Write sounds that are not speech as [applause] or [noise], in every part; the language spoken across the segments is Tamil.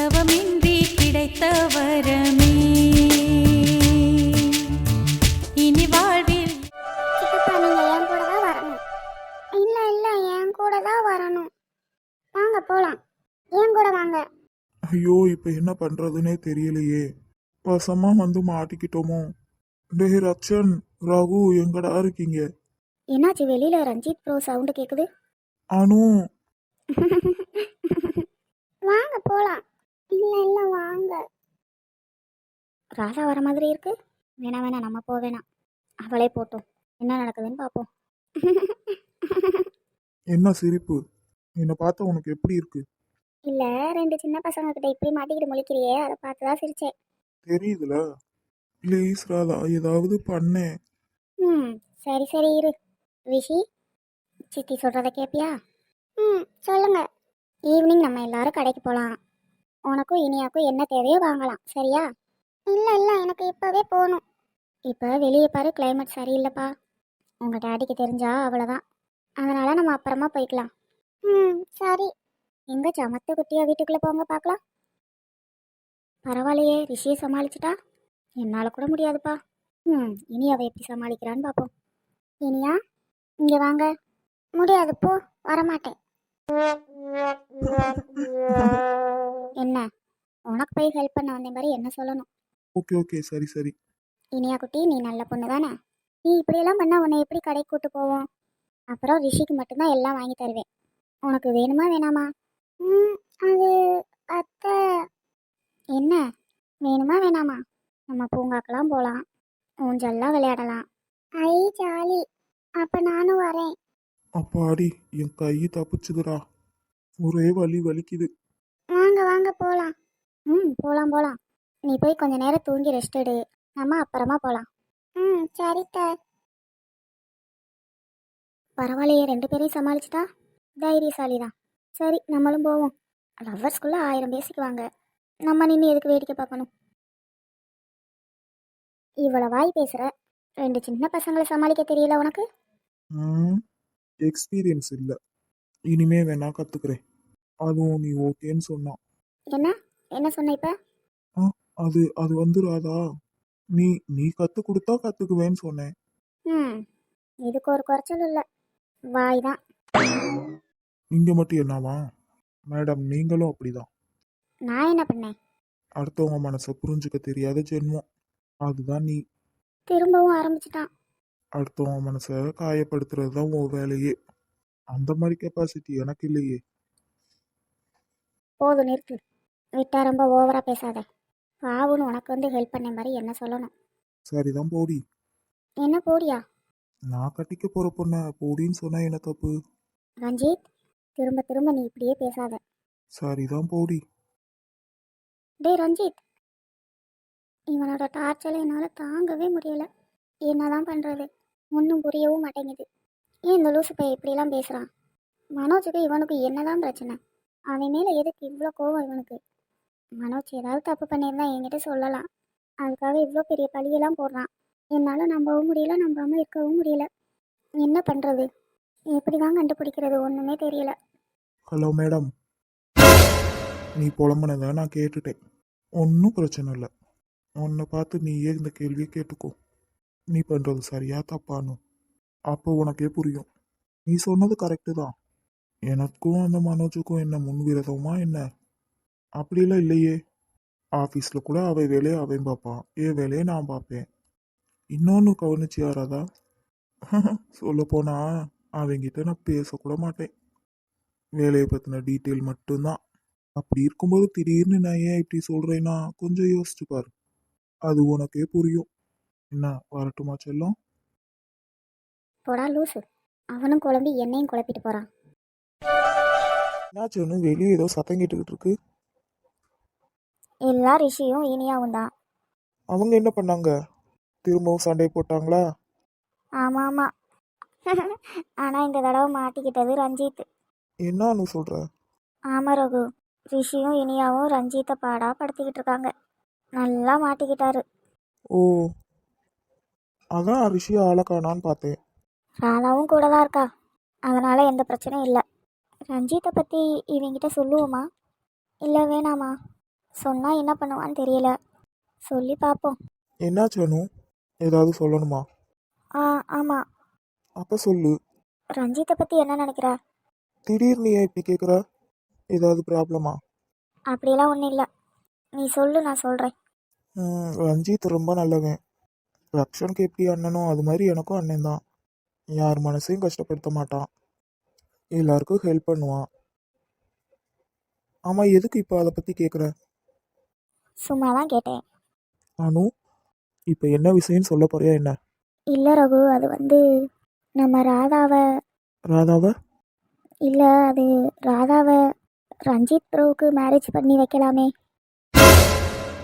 தவமின்றி கிடைத்த வரமே இனி வாழ்வில் சித்தப்பா நீங்க என் கூட தான் வரணும். இல்ல இல்ல என் கூட தான் வரணும். வாங்க போலாம். என் கூட வாங்க. ஐயோ இப்போ என்ன பண்றதுனே தெரியலையே. பசமா வந்து மாட்டிக்கிட்டோமோ? டேய் ரச்சன் ரகு எங்கடா இருக்கீங்க? என்னாச்சு வெளியில ரஞ்சித் ப்ரோ சவுண்டு கேக்குது? அனு. [laughs] வாங்க போலாம். இல்ல இல்ல வாங்க. ராசா வர மாதிரி இருக்கு? வேணாம் வேணாம் நம்ம போக வேணாம் அவளே போட்டோம். என்ன நடக்குதுன்னு பார்ப்போம் என்ன சிரிப்பு? என்னை பார்த்தா உனக்கு எப்படி இருக்கு? இல்ல ரெண்டு சின்ன பசங்க கிட்ட இப்படி மாட்டிக்கிட்டு முழிக்கிறியே அதை பார்த்து தான் சிரிச்சேன். தெரியுதுல? ப்ளீஸ் ராதா ஏதாவது பண்ணேன் ம் சரி சரி இரு. ரிஷி சித்தி சொல்கிறத கேட்பியா ம் சொல்லுங்க. ஈவினிங் நம்ம எல்லாரும் கடைக்கு போகலாம் உனக்கும் இனியாக்கும் என்ன தேவையோ வாங்கலாம் சரியா? இல்லை இல்லை எனக்கு இப்போவே போகணும் இப்போ வெளியே பாரு கிளைமேட் சரியில்லைப்பா. உங்கள் டேடிக்கு தெரிஞ்சா அவ்வளோதான் அதனால் நம்ம அப்புறமா போய்க்கலாம். ம் சரி. எங்கே சமத்து குட்டியாக வீட்டுக்குள்ளே போங்க பார்க்கலாம் பரவாயில்லையே ரிஷியை சமாளிச்சிட்டா? என்னால் கூட முடியாதுப்பா. ம் இனி அவள் எப்படி சமாளிக்கிறான்னு பார்ப்போம் இனியா இங்கே வாங்க. முடியாது போ வரமாட்டேன். [laughs] என்ன? உனக்கு போய் ஹெல்ப் பண்ண வந்தேன் மாதிரி என்ன சொல்லணும்? ஓகே ஓகே சரி சரி. இனியா குட்டி நீ நல்ல பொண்ணு தானே நீ இப்படியெல்லாம் பண்ணால் உன்னை எப்படி கடைக்கு கூட்டு போவோம்? அப்புறம் ரிஷிக்கு மட்டும்தான் எல்லாம் வாங்கி தருவேன். உனக்கு வேணுமா வேணாமா? ம் அது அத்தை. என்ன? வேணுமா வேணாமா? நம்ம பூங்காக்கெல்லாம் போகலாம் ஊஞ்சல்லாம் விளையாடலாம். ஐ ஜாலி. அப்போ நானும் வரேன். அப்பாடி என் கை தப்பிச்சுதுடா. ஒரே வலி வலிக்குது. வாங்க வாங்க போகலாம் ம் போகலாம் போகலாம் நீ போய் கொஞ்ச நேரம் தூங்கி ரெஸ்ட் எடு. நம்ம அப்புறமா போகலாம் ம் சரி பரவாயில்லையே ரெண்டு பேரையும் சமாளிச்சிட்டா? தைரியசாலி தான் சரி நம்மளும் போவோம். லவ்வர்ஸ்குள்ளே ஆயிரம் பேசிக்குவாங்க. நம்ம நின்று எதுக்கு வேடிக்கை பார்க்கணும்? இவ்வளோ வாய் பேசுகிற ரெண்டு சின்ன பசங்களை சமாளிக்க தெரியல உனக்கு? ம். எக்ஸ்பீரியன்ஸ் இல்லை. இனிமே வேணா கற்றுக்குறேன் அதுவும் நீ ஓகேன்னு சொன்னான் என்ன? என்ன சொன்ன இப்போ? அது அது வந்து ராதா நீ நீ கற்றுக் கொடுத்தா கற்றுக்குவேன்னு சொன்னேன். ம் இதுக்கு ஒரு குறைச்சல் இல்லை. வாய் தான். இங்கே மட்டும் என்னவா? மேடம் நீங்களும் அப்படிதான். நான் என்ன பண்ணேன்? அடுத்தவங்க மனசை புரிஞ்சுக்க தெரியாத ஜென்மம். அதுதான் நீ. திரும்பவும் ஆரம்பிச்சிட்டான். அடுத்தவங்க மனசை காயப்படுத்துறது தான் உன் வேலையே. அந்த மாதிரி கெப்பாசிட்டி எனக்கு இல்லையே. போதும் நிறுத்து. விட்டா ரொம்ப ஓவரா பேசாத. பாவுன்னு உனக்கு வந்து ஹெல்ப் பண்ண மாதிரி என்ன சொல்லணும்? சரிதான் போடி. என்ன போடியா? நான் கட்டிக்க போற பொண்ண போடின்னு சொன்னா என்ன தப்பு? ரஞ்சித் திரும்ப திரும்ப நீ இப்படியே பேசாத. சரிதான் போடி. டேய் ரஞ்சித். இவனோட டார்ச்சரை என்னால் தாங்கவே முடியல. என்னதான் பண்ணுறது ஒன்றும் புரியவும் மாட்டேங்குது. ஏன் இந்த லூசு பையன் இப்படிலாம் பேசுகிறான் மனோஜுக்கு இவனுக்கு என்னதான் பிரச்சனை? அவன் மேலே எதுக்கு இவ்வளோ கோவம் இவனுக்கு? மனோஜ் ஏதாவது தப்பு பண்ணியிருந்தா என்கிட்ட சொல்லலாம். அதுக்காக இவ்வளோ பெரிய பழியெல்லாம் போடுறான். என்னால் நம்பவும் முடியல நம்பாமல் இருக்கவும் முடியல. என்ன பண்ணுறது எப்படி தான் கண்டுபிடிக்கிறது? ஒன்றுமே தெரியல. Hello madam. நீ புலம்புனதை நான் கேட்டுட்டேன். ஒன்றும் பிரச்சனை இல்லை. உன்னை பார்த்து நீயே இந்த கேள்வியை கேட்டுக்கோ. நீ பண்ணுறது சரியா தப்பான்னு அப்போ உனக்கே புரியும். நீ சொன்னது கரெக்டு தான். எனக்கும் அந்த மனோஜுக்கும் என்ன முன்விரதமா என்ன? அப்படிலாம் இல்லையே. ஆஃபீஸில் கூட அவை வேலையை அவன் பார்ப்பான் என் வேலையை நான் பார்ப்பேன் இன்னொன்று கவனிச்சு யாராதா [laughs] சொல்லப்போனா அவங்கிட்ட நான் பேசக்கூட மாட்டேன். வேலையை பற்றின டீட்டெயில் மட்டும்தான். அப்படி இருக்கும்போது திடீர்னு நான் ஏன் இப்படி சொல்கிறேன்னா கொஞ்சம் யோசிச்சு பாரு. அது உனக்கே புரியும். என்ன வரட்டுமா செல்லம்? போடா லூசு. அவனும் குழம்பி என்னையும் குழப்பிட்டு போகிறான் என்னாச்சுன்னு வெளியே ஏதோ சத்தம் கேட்டுக்கிட்டு இருக்கு. எல்லா ரிஷியும் இனியாவும் தான். அவங்க என்ன பண்ணாங்க? திரும்பவும் சண்டை போட்டாங்களா? ஆமாம் ஆமாம் [laughs] ஆனால் இந்த தடவை மாட்டிக்கிட்டது ரஞ்சித். என்னன்னு சொல்ற? ஆமாம் ரகு. ரிஷியும் இனியாவும் ரஞ்சித்தை பாடா படுத்திக்கிட்டு இருக்காங்க. நல்லா மாட்டிக்கிட்டாரு. ஓ அதான் அரிசி ஆளக்கானான்னு பார்த்தேன். ராதாவும் கூட தான் இருக்கா? அதனால் எந்த பிரச்சனையும் இல்லை. ரஞ்சித்தை பற்றி இவங்கிட்ட சொல்லுவோமா? இல்லை வேணாமா? சொன்னால் என்ன பண்ணுவான்னு தெரியல. சொல்லி பார்ப்போம். என்னாச்சு அனு ஏதாவது சொல்லணுமா? ஆ ஆமாம் அப்போ சொல்லு. ரஞ்சித்தை பற்றி என்ன நினைக்கிற? திடீர்னு ஏன் இப்படி கேட்குற ஏதாவது ப்ராப்ளமா அப்படியெல்லாம் ஒன்றும் இல்லை. நீ சொல்லு நான் சொல்கிறேன் ம், ரஞ்சித் ரொம்ப நல்லவன். ரக்ஷனுக்கு எப்படி அண்ணனோ அது மாதிரி எனக்கும் அண்ணன் தான். யார் மனசையும் கஷ்டப்படுத்த மாட்டான். எல்லாருக்கும் ஹெல்ப் பண்ணுவான். ஆமாம் எதுக்கு இப்போ அதை பற்றி கேட்குற சும்மா தான் கேட்டேன். அனு இப்போ என்ன விஷயம்னு சொல்ல போறியா என்ன? இல்லை ரகு அது வந்து நம்ம ராதாவை ராதாவை? இல்லை அது ராதாவை ரஞ்சித் ப்ரோவுக்கு மேரேஜ் பண்ணி வைக்கலாமே.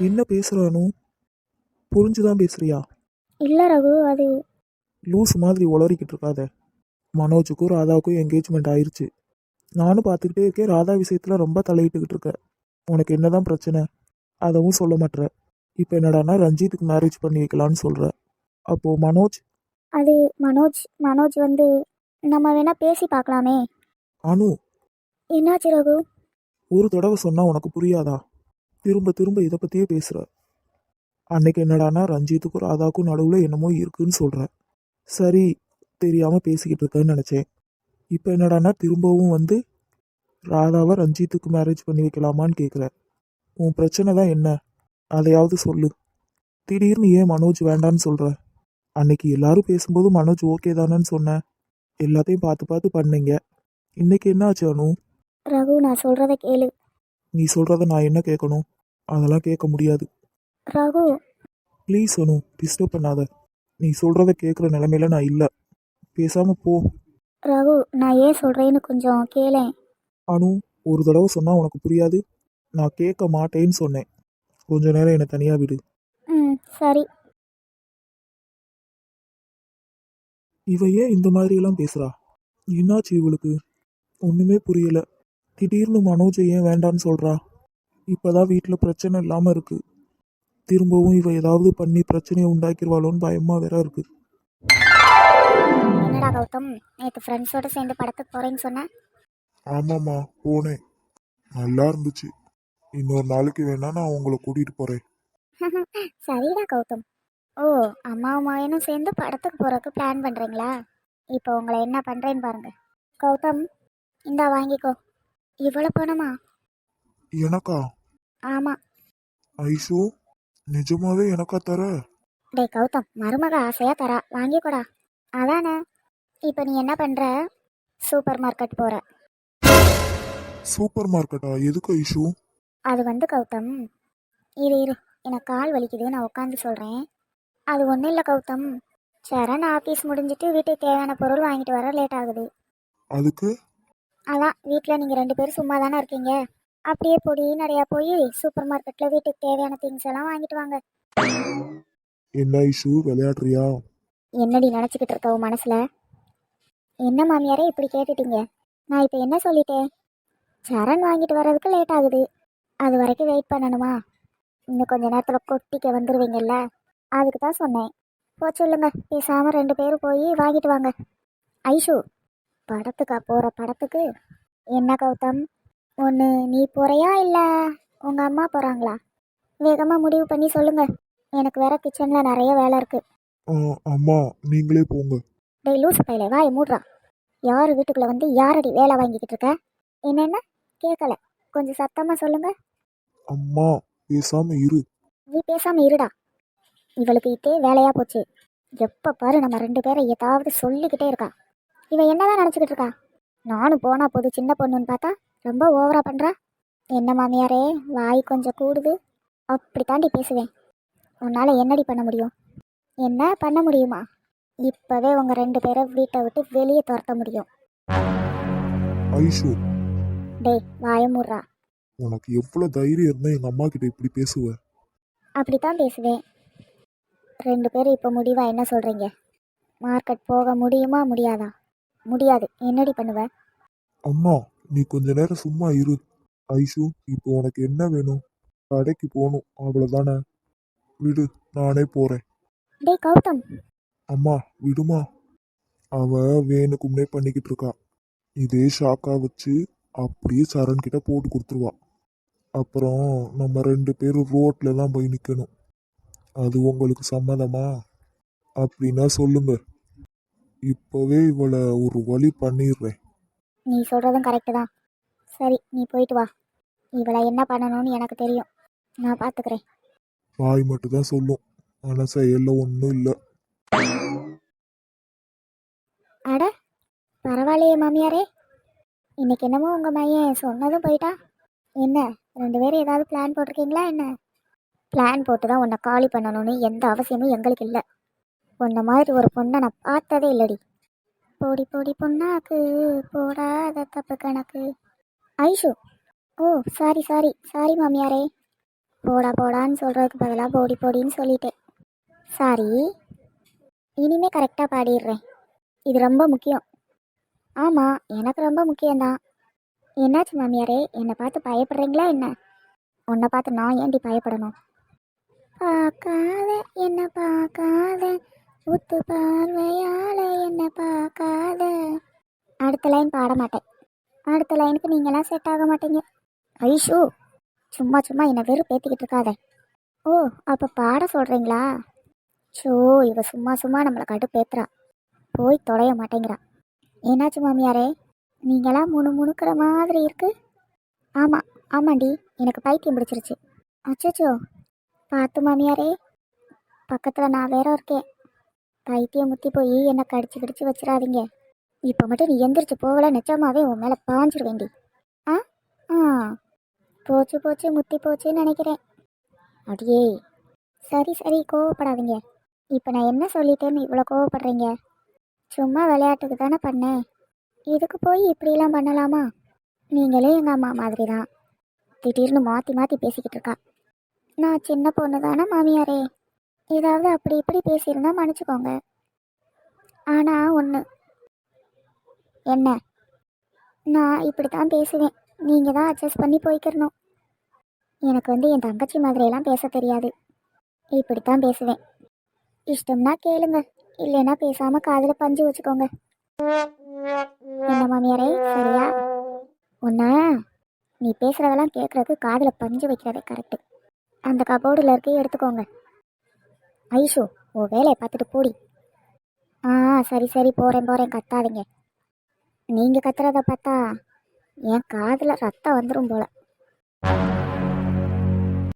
என்ன பேசுற அனு? புரிஞ்சுதான் பேசுறியா? இல்லை ரகு அது லூஸ் மாதிரி உளறிக்கிட்டு இருக்காத. மனோஜுக்கும் ராதாவுக்கும் என்கேஜ்மெண்ட் ஆயிருச்சு. நானும் பார்த்துக்கிட்டே இருக்கேன் ராதா விஷயத்தில் ரொம்ப தலையிட்டுக்கிட்டு இருக்க. உனக்கு என்னதான் பிரச்சனை? அதவும் சொல்ல மாட்ற. இப்போ என்னடான்னா ரஞ்சித்துக்கு மேரேஜ் பண்ணி வைக்கலான்னு சொல்கிற அப்போது மனோஜ்? அது மனோஜ் மனோஜ் வந்து நம்ம வேணா பேசி பார்க்கலாமே. அனு? என்னாச்சு ரகு? ஒரு தடவை சொன்னால் உனக்கு புரியாதா? திரும்ப திரும்ப இதை பற்றியே பேசுகிற அன்னைக்கு என்னடான்னா ரஞ்சித்துக்கும் ராதாவுக்கும் நடுவில் என்னமோ இருக்குன்னு சொல்கிற சரி தெரியாமல் பேசிக்கிட்டு இருக்கேன்னு நினச்சேன். இப்போ என்னடான்னா திரும்பவும் வந்து ராதாவை ரஞ்சித்துக்கு மேரேஜ் பண்ணி வைக்கலாமான்னு கேட்குற உன் பிரச்சனை தான் என்ன? அதையாவது சொல்லு. திடீர்னு ஏன் மனோஜ் வேண்டான்னு சொல்கிற அன்னைக்கு எல்லாரும் பேசும்போது மனோஜ் ஓகே தானேன்னு சொன்னேன் எல்லாத்தையும் பார்த்து பார்த்து பண்ணீங்க. இன்னைக்கு என்ன ஆச்சு அனு? ரகு நான் சொல்கிறத கேளு. நீ சொல்கிறத நான் என்ன கேட்கணும்? அதெல்லாம் கேட்க முடியாது. ரகு. ப்ளீஸ் அனு டிஸ்டர்ப் பண்ணாத. நீ சொல்கிறத கேட்குற நிலமையில நான் இல்லை. பேசாமல் போ. ரகு நான் ஏன் சொல்கிறேன்னு கொஞ்சம் கேளேன் அனு ஒரு தடவை சொன்னால் உனக்கு புரியாது. நான் கேட்க மாட்டேன்னு சொன்னேன். கொஞ்ச நேரம் என்னை தனியாக விடு. ம் சரி. இவ ஏன் இந்த மாதிரியெல்லாம் பேசுகிறா என்னாச்சு இவளுக்கு? ஒன்றுமே புரியல. திடீர்னு மனோஜை ஏன் வேண்டான்னு சொல்கிறா இப்போதான் வீட்டில் பிரச்சனை இல்லாமல் இருக்கு. திரும்பவும் இவ ஏதாவது பண்ணி பிரச்சனையை உண்டாக்கிடுவாளோன்னு பயமாக வேற இருக்கு. என்னடா கௌதம்? நேற்று ஃப்ரெண்ட்ஸோட சேர்ந்து படத்துக்கு போகிறேன்னு சொன்னேன் ஆமாம்மா போனேன். நல்லா இருந்துச்சு. இன்னொரு நாளைக்கு வேணா நான் உங்களை கூட்டிகிட்டு போகிறேன் [laughs] சரிடா கௌதம். ஓ அம்மாவும் மாயனும் சேர்ந்து படத்துக்கு போகிறதுக்கு பிளான் பண்ணுறீங்களா இப்போ உங்களை என்ன பண்ணுறேன்னு பாருங்க. கௌதம் இந்தா வாங்கிக்கோ. இவ்வளோ பணமா? எனக்கா? ஆமாம் ஐஷோ நிஜமாவே எனக்கா தர? டேய் கௌதம் மருமக ஆசையாக தரா. வாங்கிக்கோடா. அதானே? இப்போ நீ என்ன பண்ணுற சூப்பர் மார்க்கெட் போகிற சூப்பர் மார்க்கெட்டா? எதுக்கு ஐஷு? அது வந்து கௌதம் இரு இரு. எனக்கு கால் வலிக்குது. நான் உட்காந்து சொல்கிறேன் அது ஒன்றும் இல்லை கௌதம். சரண் ஆஃபீஸ் முடிஞ்சிட்டு வீட்டுக்கு தேவையான பொருள் வாங்கிட்டு வர லேட் ஆகுது. அதுக்கு? அதான் வீட்டில் நீங்கள் ரெண்டு பேரும் சும்மா தானே இருக்கீங்க? அப்படியே பொடி நிறையா போய் சூப்பர் மார்க்கெட்டில் வீட்டுக்கு தேவையான திங்ஸ் எல்லாம் வாங்கிட்டு வாங்க. என்ன ஐஷு விளையாடுறியா? என்னடி நினச்சிக்கிட்டு இருக்க உன் மனசில்? என்ன மாமியாரே இப்படி கேட்டுட்டீங்க? நான் இப்போ என்ன சொல்லிட்டேன்? சரண் வாங்கிட்டு வர்றதுக்கு லேட் ஆகுது. அது வரைக்கும் வெயிட் பண்ணணுமா? இன்னும் கொஞ்ச நேரத்தில் கொட்டிக்க வந்துடுவீங்கல்ல அதுக்கு தான் சொன்னேன். போ சொல்லுங்க. பேசாமல் ரெண்டு பேரும் போய் வாங்கிட்டு வாங்க. ஐஷு படத்துக்கா போகிற படத்துக்கு? என்ன கௌதம்? ஒன்று நீ போறியா இல்லை உங்கள் அம்மா போகிறாங்களா வேகமாக முடிவு பண்ணி சொல்லுங்க. எனக்கு வேற கிச்சனில் நிறைய வேலை இருக்குது அம்மா நீங்களே போங்க. டேய் லூசு பையில வாயை மூடுறா. யார் வீட்டுக்குள்ள வந்து யாரடி வேலை வாங்கிக்கிட்டு இருக்க? என்னென்ன? கேட்கல கொஞ்சம் சத்தமா சொல்லுங்க. அம்மா பேசாம இரு. நீ பேசாம இருடா. இவளுக்கு இதே வேலையா போச்சு. எப்ப பாரு நம்ம ரெண்டு பேரை ஏதாவது சொல்லிக்கிட்டே இருக்கா. இவ என்னதான் நினச்சிக்கிட்டு இருக்கா? நானும் போனா போது சின்ன பொண்ணுன்னு பார்த்தா ரொம்ப ஓவரா பண்றா? என்ன மாமியாரே வாய் கொஞ்சம் கூடுது. அப்படி தாண்டி பேசுவேன். உன்னால என்னடி பண்ண முடியும்? என்ன பண்ண முடியுமா? இப்பவே உங்க ரெண்டு பேரை வீட்டை விட்டு வெளியே துரத்த முடியும். ஐஷு. டேய் வாயமுறா உனக்கு எவ்வளவு தைரியம் இருந்தா எங்க அம்மா கிட்ட இப்படி பேசுவ? அப்படித்தான் பேசுவேன். ரெண்டு பேரும் இப்போ முடிவா என்ன சொல்றீங்க? மார்க்கெட் போக முடியுமா முடியாதா? முடியாது. என்னடி பண்ணுவ? அம்மா நீ கொஞ்ச நேரம் சும்மா இரு. ஐஷு இப்போ உனக்கு என்ன வேணும்? கடைக்கு போகணும். அவ்வளவுதானே? விடு நானே டேய் கௌதம். அம்மா விடுமா? அவ வேணுக்கும்னே பண்ணிக்கிட்டு இருக்கா. இதே ஷாக்கா வச்சு அப்படியே சரண் கிட்ட போட்டு கொடுத்துருவா. அப்புறம் நம்ம ரெண்டு பேரும் ரோட்ல தான் போய் நிற்கணும் அது உங்களுக்கு சம்மதமா? அப்படின்னா சொல்லுங்க. இப்போவே இவளை ஒரு வழி பண்ணிடுறேன். நீ சொல்கிறதும் கரெக்டு தான். சரி நீ போயிட்டு வா. இவளை என்ன பண்ணணும்னு எனக்கு தெரியும். நான் பார்த்துக்கிறேன் வாய் மட்டும் தான் சொல்லும். ஆனால் செயலில் ஒன்றும் இல்லை. அட பரவாயில்லையே மாமியாரே. இன்னைக்கு என்னமோ உங்கள் மையன் சொன்னதும் போயிட்டா. என்ன ரெண்டு பேரும் ஏதாவது பிளான் போட்டிருக்கீங்களா என்ன? பிளான் போட்டு தான் உன்னை காலி பண்ணணும்னு எந்த அவசியமும் எங்களுக்கு இல்லை. உன்னை மாதிரி ஒரு பொண்ணை நான் பார்த்ததே இல்லடி. போடி போடி பொண்ணாக்கு போடாத தப்பு கணக்கு. ஐஷு ஓ சாரி சாரி சாரி மாமியாரே. போடா போடான்னு சொல்கிறதுக்கு பதிலாக போடி போடின்னு சொல்லிட்டேன். சாரி இனிமே கரெக்டாக பாடிடுறேன். இது ரொம்ப முக்கியம். ஆமாம் எனக்கு ரொம்ப முக்கியம்தான். என்னாச்சு மாமியாரே என்னை பார்த்து பயப்படுறீங்களா என்ன? உன்னை பார்த்து நான் ஏன்டி பயப்படணும்? பார்க்காத என்ன பார்க்காத. உத்து பார்வையால என்ன பார்க்காத. அடுத்த லைன் பாட மாட்டேன். அடுத்த லைனுக்கு நீங்களாம் செட் ஆக மாட்டீங்க. ஐஷோ சும்மா சும்மா என்னை வெறும் பேத்திக்கிட்டு இருக்காத. ஓ அப்போ பாட சொல்கிறீங்களா ஷோ இவ சும்மா சும்மா நம்மளை கடுப்பேத்துறா. போய் தொலைய மாட்டேங்கிறா. என்னாச்சு மாமியாரே? நீங்களாம் முணு முணுக்கிற மாதிரி இருக்கு. ஆமாம் ஆமாண்டி எனக்கு பைத்தியம் பிடிச்சிருச்சு. அச்சோ பார்த்து மாமியாரே பக்கத்தில் நான் வேற இருக்கேன். பைத்தியம் முத்தி போய் என்னை கடிச்சு கடிச்சு வச்சிடாதீங்க. இப்போ மட்டும் நீ எந்திரிச்சு போகல நிச்சயமாவே உன் மேலே பாஞ்சிருவேண்டி. ஆ? ஆ. போச்சு போச்சு முத்தி போச்சுன்னு நினைக்கிறேன். அடியே. சரி சரி கோவப்படாதீங்க. இப்போ நான் என்ன சொல்லிட்டேன்னு இவ்வளோ கோவப்படுறீங்க? சும்மா விளையாட்டுக்கு தானே பண்ணேன். இதுக்கு போய் இப்படிலாம் பண்ணலாமா? நீங்களே எங்கள் அம்மா மாதிரி தான் திடீர்னு மாற்றி மாற்றி பேசிக்கிட்டு இருக்கா. நான் சின்ன பொண்ணு தானே மாமியாரே. ஏதாவது அப்படி இப்படி பேசியிருந்தா மன்னிச்சுக்கோங்க. ஆனால் ஒன்று என்ன? நான் இப்படி தான் பேசுவேன். நீங்கள் தான் அட்ஜஸ்ட் பண்ணி போய்க்கிறணும் எனக்கு வந்து என் தங்கச்சி மாதிரியெல்லாம் பேச தெரியாது. இப்படி தான் பேசுவேன். இஷ்டம்னா கேளுங்க. இல்லைன்னா பேசாமல் காதில் பஞ்சு வச்சுக்கோங்க. என்ன மாமியாரே? சரியா? ஒன்றா நீ பேசுகிறதெல்லாம் கேட்குறதுக்கு காதில் பஞ்சு வைக்கிறதே கரெக்டு அந்த கபோர்டில் இருக்க எடுத்துக்கோங்க. ஐஷோ ஓ வேலையை பார்த்துட்டு போடி. ஆ சரி சரி போகிறேன் போகிறேன் கத்தாதீங்க. நீங்கள் கத்துறத பார்த்தா என் காதில் ரத்தம் வந்துடும் போல.